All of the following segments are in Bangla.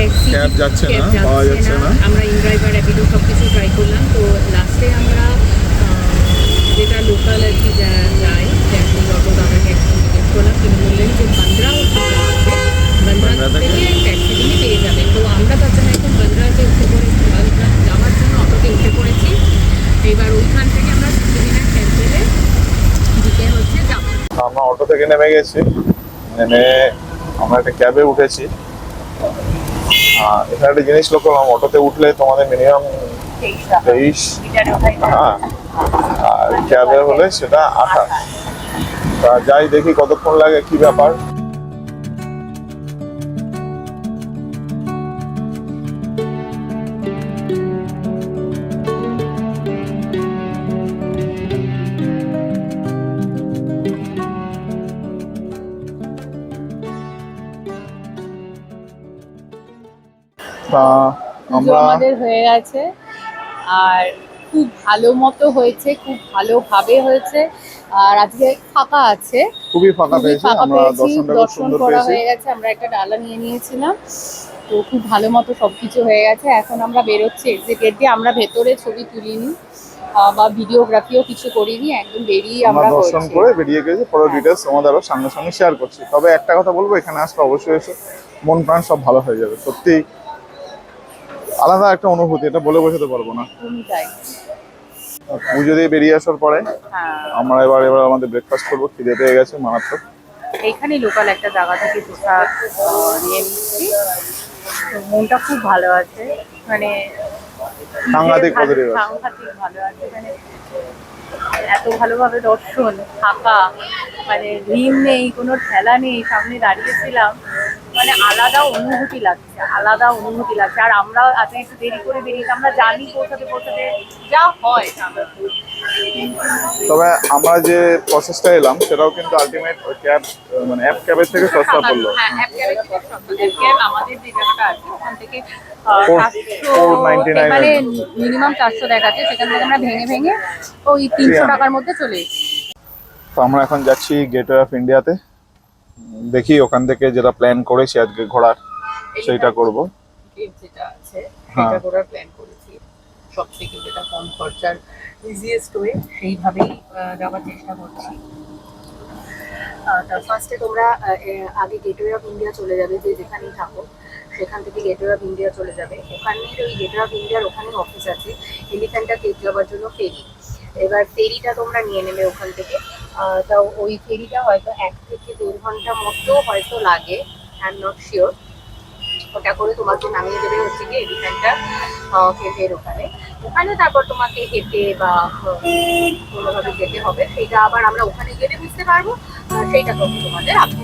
ট্যাক্সি Cab যাচ্ছে না, পাওয়া যাচ্ছে না। আমরা ইনড্রাইভার র্যাপিডো সব কিছু ট্রাই করলাম। তো লাস্টে আমরা যেটা লোকাল আর কি যায় ট্যাক্সি অটো দাদাকে একদম জিজ্ঞেস করলাম তিনি বললেন যে বান্দ্রা বান্দ্রা বান্দ্রা থেকে? ট্যাক্সি পেয়ে যাবে তো আমরা তার জন্য এখন উঠে পড়েছি বান্দ্রা যাওয়ার জন্য অটোতে উঠে পড়েছি। এবার ওইখান থেকে আমরা টেম্পেলে দিকে হচ্ছে যাব। আমরা অটো থেকে নেমে গেছি। নেমে আমরা একটা ক্যাবে উঠেছি। এখানে একটা জিনিস লক্ষ্য করলাম অটোতে উঠলে তোমাদের মিনিমাম তেইশ হ্যাঁ আর ক্যাবে হলে সেটা আঠাশ। তা যাই দেখি কতক্ষণ লাগে কি ব্যাপার? পুজো আমাদের হয়ে গেছে। আর খুব ভালো মতো হয়েছে খুব ভালোভাবে হয়েছে। আর আজকে ফাঁকা আছে। খুবই ফাঁকা পেয়েছি আমরা দর্শনটা দর্শন করা হয়ে গেছে আমরা একটা ডালা নিয়ে নিয়েছিলাম। তো খুব ভালো মতো সবকিছু হয়ে গেছে। এখন আমরা বেরোচ্ছি এক্সিট গেট দিয়ে। আমরা ভেতরে ছবি তুলিনি বা ভিডিওগ্রাফিও কিছু করিনি। একদম বেরিয়ে আমরা আমরা দর্শন করে বেরিয়ে গেছি। পুরো ডিটেলস তোমাদের আরও সামনে সামনে শেয়ার করছি। তবে একটা কথা বলব এখানে আসলে অবশ্যই এসে। মন প্রাণ সব ভালো হয়ে যাবে। সত্যি আলাদা একটা অনুভূতি এটা বলে বোঝাতে পারব না। পুজো দিয়ে বেরিয়ে আসার পরে হ্যাঁ। আমরা এবার এবার আমাদের ব্রেকফাস্ট করব খিদে পেয়ে গেছে মারাত্মক। এইখানে লোকাল একটা জায়গা থেকে ধোসা নিয়ে নিচ্ছি তো মনটা খুব ভালো আছে। মানে সাংঘাতিক ভালো- আছে। সাংঘাতিক ভালো আছে। মানে এত ভালোভাবে দর্শন ফাঁকা মানে ভিড় নেই কোনো ঠেলা নেই সামনে দাঁড়িয়েছিলাম। মানে আলাদা অনুভূতি লাগছে আলাদা অনুভূতি লাগছে। আর আমরা আজকে একটু দেরি করে বেরিয়েছি আমরা জানি পৌঁছাতে পৌঁছাতে যা হয়। তবে আমরা যে প্রসেসটা এলাম সেটাও কিন্তু আলটিমেট ক্যাব মানে অ্যাপ ক্যাবের থেকে সস্তা পড়ল হ্যাঁ, অ্যাপ ক্যাবের থেকে সস্তা। অ্যাপ ক্যাব আমাদের যে জায়গাটা আছে ওখান থেকে আহ, Four- 400 499 মানে মিনিমাম চারশো দেখাচ্ছে সেখান থেকে আমরা ভেঙে ভেঙে ওই তিনশো টাকার মধ্যে চলে এসেছি। তো আমরা এখন যাচ্ছি গেটওয়ে অফ ইন্ডিয়াতে দেখি ওখান থেকে যেটা প্ল্যান করেছি আজকে ঘোরার সেইটা করব। যেটা আছে হ্যাঁ। সেটা প্ল্যান করেছি। সব থেকে যেটা কম খরচার ইজিয়েস্ট ওয়ে সেইভাবেই যাওয়ার চেষ্টা করছি। ফার্স্টে তোমরা আগে গেটওয়ে অফ ইন্ডিয়া চলে যাবে যে যেখানেই থাকো সেখান থেকে গেটওয়ে অফ ইন্ডিয়া চলে যাবে। ওই গেটওয়ে অফ ইন্ডিয়ার ওখানে অফিস আছে। কেপ যাওয়ার জন্য ফেরি এবার ফেরিটা তোমরা নিয়ে নেবে ওখান থেকে। তা ওই ফেরিটা হয়তো এক থেকে দেড় ঘণ্টা মতো হয়তো লাগে আই নট শিওর ওটা করে তোমাকে নামিয়ে দেবে হচ্ছে কি এলিফ্যান্টটা ফেলের ওখানে। ওখানে তারপর তোমাকে হেঁটে বা কোনোভাবে যেতে হবে। সেটা আবার আমরা ওখানে গেলে বুঝতে পারব সেইটা তোমাকে তোমাদের আপনি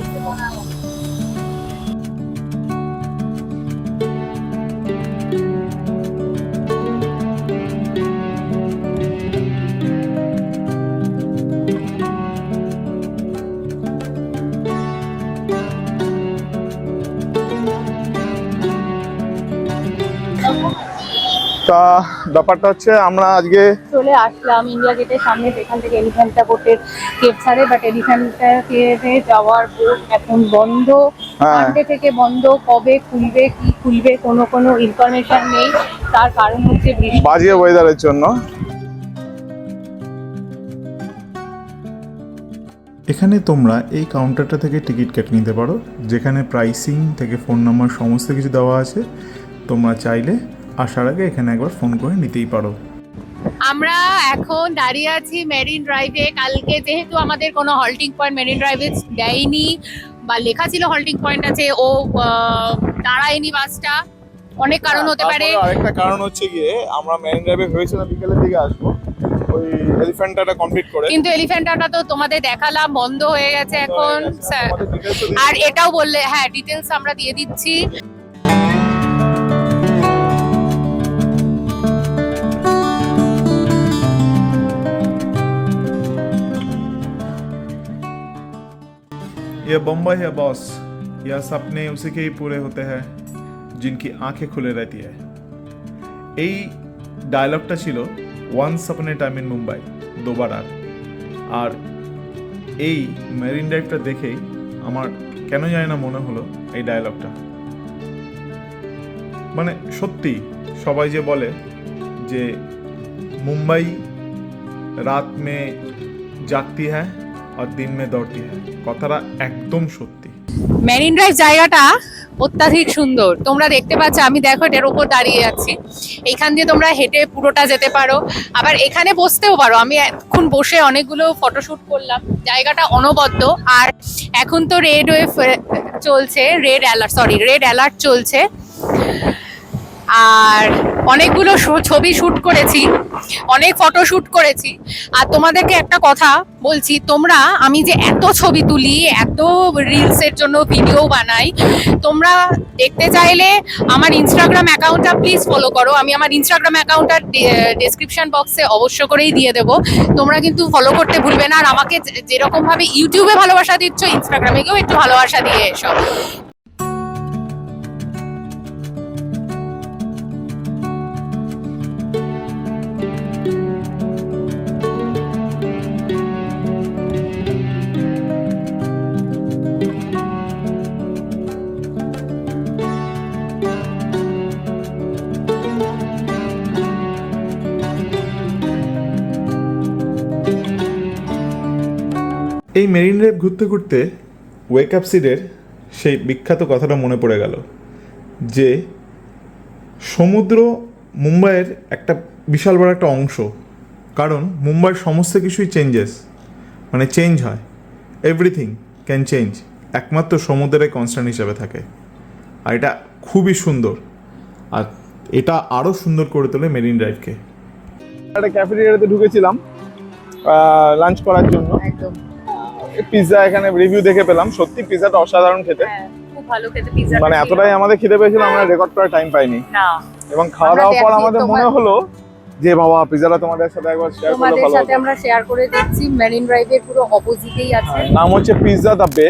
তা ব্যাপারটা হচ্ছে আমরা আজকে চলে আসলাম ইন্ডিয়া গেটের সামনে সেখান থেকে এলিফ্যান্টা বোটের কেপ ছাড়ে বাট এলিফ্যান্টা কেপে যাওয়ার বোট এখন বন্ধ। হ্যাঁ। সানডে থেকে বন্ধ কবে খুলবে কি খুলবে কোনো কোনো ইনফরমেশন নেই। তার কারণ হচ্ছে বৃষ্টি। বাজে ওয়েদারের জন্য। এখানে তোমরা এই কাউন্টারটা থেকে টিকিট কেটে নিতে পারো যেখানে প্রাইসিং থেকে ফোন নাম্বার সমস্ত কিছু দেওয়া আছে। তোমরা চাইলে আসার আগে এখানে একবার ফোন করে নিতেই পারো। আমরা এখন দাঁড়িয়ে আছি মেরিন ড্রাইভে কালকে যেহেতু আমাদের কোনো হল্টিং পয়েন্ট মেরিন ড্রাইভে দেয়নি বা লেখা ছিল হল্টিং পয়েন্ট আছে ও দাঁড়ায়নি বাসটা। অনেক কারণ হতে পারে। আরেকটা কারণ হচ্ছে গিয়ে আমরা মেরিন ড্রাইভে ভেবেছিলাম বিকেলের দিকে আসব। ওই এলিফ্যান্টাটা কমপ্লিট করে। কিন্তু এলিফ্যান্টাটা তো তোমাদের দেখালাম বন্ধ হয়ে গেছে এখন আর এটাও বললে হ্যাঁ ডিটেলস আমরা দিয়ে দিচ্ছি। ये बम्बई है बॉस यह सपने उसी के ही पूरे होते हैं जिनकी आंखें खुले रहती है এই ডায়লগটা ছিল once upon a time in Mumbai দোবার আর আর এই মেরিন ড্রাইভটা দেখেই আমার কেন জানি না মনে হলো এই ডায়লগটা মানে সত্যি সবাই যে বলে যে মুম্বাই রাত মে জাগতি হ্যায় আর দিন মে দৌড়তি কথাটা একদম সত্যি। মেরিন ড্রাইভ জায়গাটা অত্যাধিক সুন্দর। তোমরা দেখতে পাচ্ছ, আমি দেখো এটার উপর দাঁড়িয়ে আছি। এইখান দিয়ে তোমরা হেঁটে পুরোটা যেতে পারো। আবার এখানে বসতেও পারো। আমি এখন বসে অনেকগুলো ফটোশ্যুট করলাম। জায়গাটা অনবদ্য। আর এখন তো রেড ওয়েভ চলছে। Red alert sorry red alert চলছে। আর অনেকগুলো ছবি শ্যুট করেছি, অনেক ফটো শ্যুট করেছি। আর তোমাদেরকে একটা কথা বলছি, তোমরা আমি যে এত ছবি তুলি, এত রিলসের জন্য ভিডিও বানাই, তোমরা দেখতে চাইলে আমার ইনস্টাগ্রাম অ্যাকাউন্টটা প্লিজ ফলো করো। আমি আমার ইনস্টাগ্রাম অ্যাকাউন্টটা ডেসক্রিপশন বক্সে অবশ্য করেই দিয়ে দেবো। তোমরা কিন্তু ফলো করতে ভুলবে না। আর আমাকে যে- যেরকম ইউটিউবে ভালোবাসা দিচ্ছ ইনস্টাগ্রামে গিয়েও একটু ভালোবাসা দিয়ে এসো। এই মেরিন ড্রাইভ ঘুরতে ঘুরতে ওয়েক আপ সিডের সেই বিখ্যাত কথাটা মনে পড়ে গেল যে সমুদ্র মুম্বাইয়ের একটা বিশাল বড় একটা অংশ। কারণ মুম্বাইয়ের সমস্ত কিছুই চেঞ্জেস মানে চেঞ্জ হয়। এভরিথিং ক্যান চেঞ্জ একমাত্র সমুদ্রে কনস্ট্যান্ট হিসাবে থাকে। আর এটা খুবই সুন্দর। আর এটা আরও সুন্দর করে তোলে মেরিন ড্রাইভকে। একটা ক্যাফেটেরিয়াতে ঢুকেছিলাম লাঞ্চ করার জন্য। একদম। পিৎজা এখানে রিভিউ দেখে পেলাম। সত্যি পিৎজাটা অসাধারণ খেতে। হ্যাঁ খুব ভালো খেতে পিৎজা মানে এতটাই আমাদের খিদে পেয়েছিল আমরা রেকর্ড করার টাইম পাইনি। না। এবং খাওয়া দাওয়ার পর আমাদের মনে হলো যে বাবা পিৎজাটা তোমাদের সাথে একবার শেয়ার করলে তোমাদের সাথে আমরা শেয়ার করে দিচ্ছি মেরিন ড্রাইভের পুরো অপোজিটেই আছে। হ্যাঁ, নাম হচ্ছে পিৎজা দ্য বে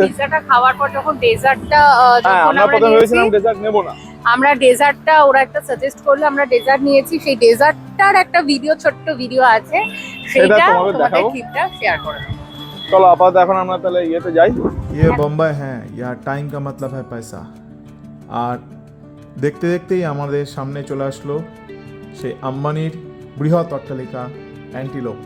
পিৎজাটা খাওয়ার পর যখন ডেজার্টটা হ্যাঁ যখন আমরা প্রথমে ভেবেছিলাম ডেজার্ট নেব না। আমরা ডেজার্টটা ওরা একটা সাজেস্ট করল আমরা ডেজার্ট নিয়েছি। সেই ডেজার্টটার একটা ভিডিও ছোট্ট ভিডিও আছে। সেটা তোমাদের ক্লিপটা শেয়ার করে চলো আপাতত এখন আমরা তাহলে ইয়েতে যাই। ইয়ে বোম্বাই হ্যাঁ ইয়ার টাইম কা মতলব হ্যাঁ পয়সা আর দেখতে দেখতেই আমাদের সামনে চলে আসলো সেই আম্বানির বৃহৎ অট্টালিকা অ্যান্টিলোপ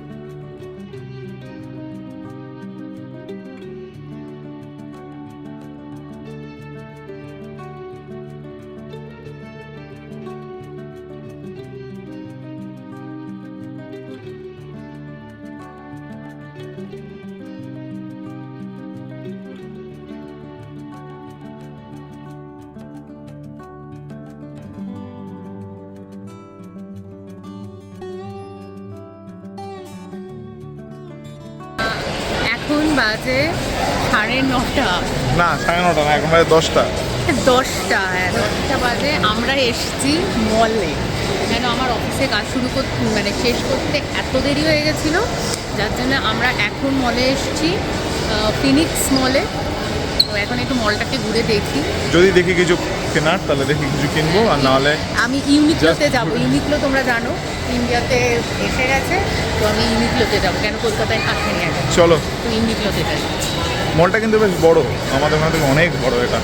এখন বাজে সাড়ে নটা। না সাড়ে নটা না এখন বাজে দশটা। দশটা হ্যাঁ দশটা বাজে। আমরা এসছি মলে। কেন আমার অফিসে কাজ শুরু করতে মানে শেষ করতে এত দেরি হয়ে গেছিল যার জন্য আমরা এখন মলে এসছি ফিনিক্স মলে। তো এখন একটু মলটাকে ঘুরে দেখি। যদি দেখি কিছু কেনার তাহলে দেখি কিছু কিনবো আর নাহলে আমি ইউনিক্লোতে যাব। ইউনিক্লো তোমরা জানো ইন্ডিয়াতে এসে গেছে তো আমি ইউনিক্লোতে যাব। কেন কলকাতায় আসেনি এখন চলো। তো ইউনিক্লোতে যাই মলটা কিন্তু বেশ বড় আমাদের ওখান থেকে অনেক বড় এটা।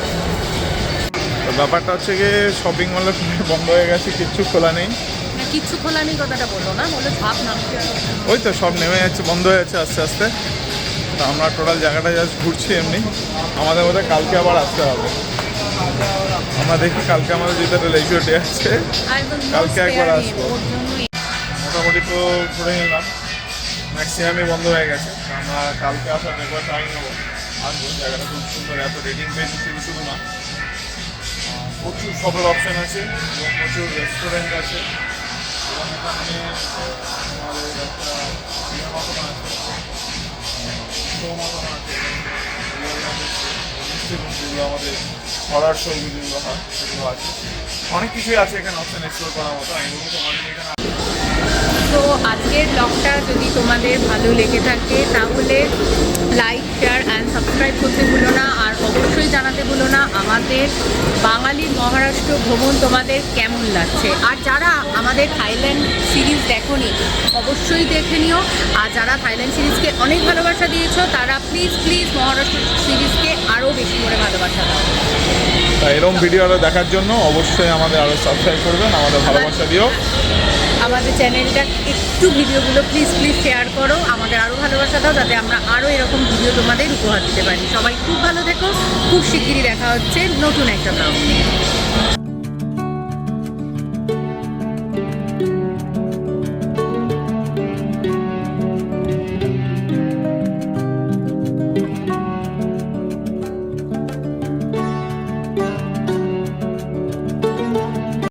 তো ব্যাপারটা হচ্ছে গিয়ে শপিং মলে বন্ধ হয়ে গেছে কিচ্ছু খোলা নেই। কিচ্ছু খোলা নেই কথাটা বলল না বলে ঝাপ নামছে ওই তো সব নেমে যাচ্ছে বন্ধ হয়ে যাচ্ছে আস্তে আস্তে। তো আমরা টোটাল জায়গাটা জাস্ট ঘুরছি এমনি। আমাদের মধ্যে কালকে আবার আসতে হবে। আমরা দেখি কালকে আমাদের যেটা লেজুর ডে আছে। কালকে একবার আসব। মোটামুটি তো ঘুরে নিলাম। ম্যাক্সিমামই বন্ধ হয়ে গেছে। আমরা কালকে আসার একবার ট্রাই নেব। আসব জায়গাটা খুব সুন্দর। এত রেটিং পেয়েছি শুধু শুধু না। প্রচুর শপের অপশান আছে। এবং প্রচুর রেস্টুরেন্ট আছে। এবং এখানে আমাদের একটা মতন আছে। তো আজকের ব্লগটা যদি তোমাদের ভালো লেগে থাকে, তাহলে লাইক শেয়ার অ্যান্ড সাবস্ক্রাইব করতে ভুলো না। অবশ্যই জানাতে ভুলো না, আমাদের বাঙালির মহারাষ্ট্র ভ্রমণ তোমাদের কেমন লাগছে? আর যারা আমাদের থাইল্যান্ড সিরিজ দেখোনি, অবশ্যই দেখে নিও। আর যারা থাইল্যান্ড সিরিজকে অনেক ভালোবাসা দিয়েছ, তারা প্লিজ প্লিজ মহারাষ্ট্র সিরিজকে আরও বেশি করে ভালোবাসা দাও। এরকম ভিডিও আরও দেখার জন্য অবশ্যই আমাদের আরও সাবস্ক্রাইব করবেন, আমাদের ভালোবাসা দিও। আমাদের চ্যানেলটা একটু ভিডিওগুলো প্লিজ প্লিজ শেয়ার করো। আমাদের আরও ভালোবাসা দাও, যাতে আমরা আরও এরকম ভিডিও তোমাদের উপহার দিতে পারি। সবাই খুব ভালো দেখো খুব শিগগিরই দেখা হচ্ছে নতুন একটা ব্লগ